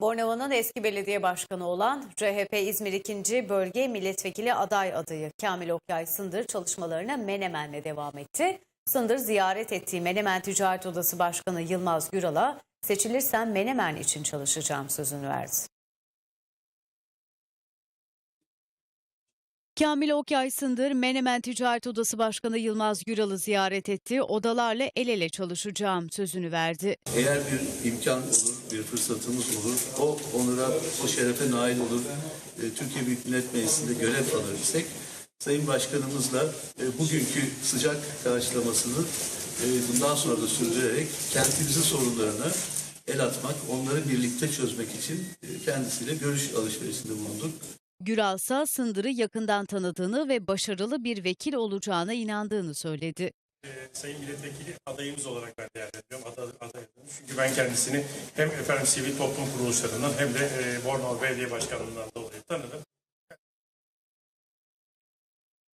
Bornova'nın eski belediye başkanı olan CHP İzmir 2. Bölge Milletvekili aday adayı Kamil Okyay Sındır çalışmalarına Menemen'le devam etti. Sındır ziyaret ettiği Menemen Ticaret Odası Başkanı Yılmaz Güral'a seçilirsem Menemen için çalışacağım sözünü verdi. Kamil Okyay Sındır, Menemen Ticaret Odası Başkanı Yılmaz Güral'ı ziyaret etti. Odalarla el ele çalışacağım sözünü verdi. Eğer bir imkan olur, bir fırsatımız olur, o onura, o şerefe nail olur, e, Türkiye Büyük Millet Meclisi'nde görev alır isek, Sayın Başkanımızla e, bugünkü sıcak karşılamasını e, bundan sonra da sürdürerek kentimizin sorunlarına el atmak, onları birlikte çözmek için kendisiyle görüş alışverişinde bulunduk. Güral ise Sındır'ı yakından tanıdığını ve başarılı bir vekil olacağına inandığını söyledi. Ee, Sayın Milletvekili adayımız olarak ben değerlendiriyorum. Aday adayım. Çünkü ben kendisini hem efendim sivil toplum kuruluşlarından hem de e, Bornova Belediye Başkanlığından dolayı tanıdım.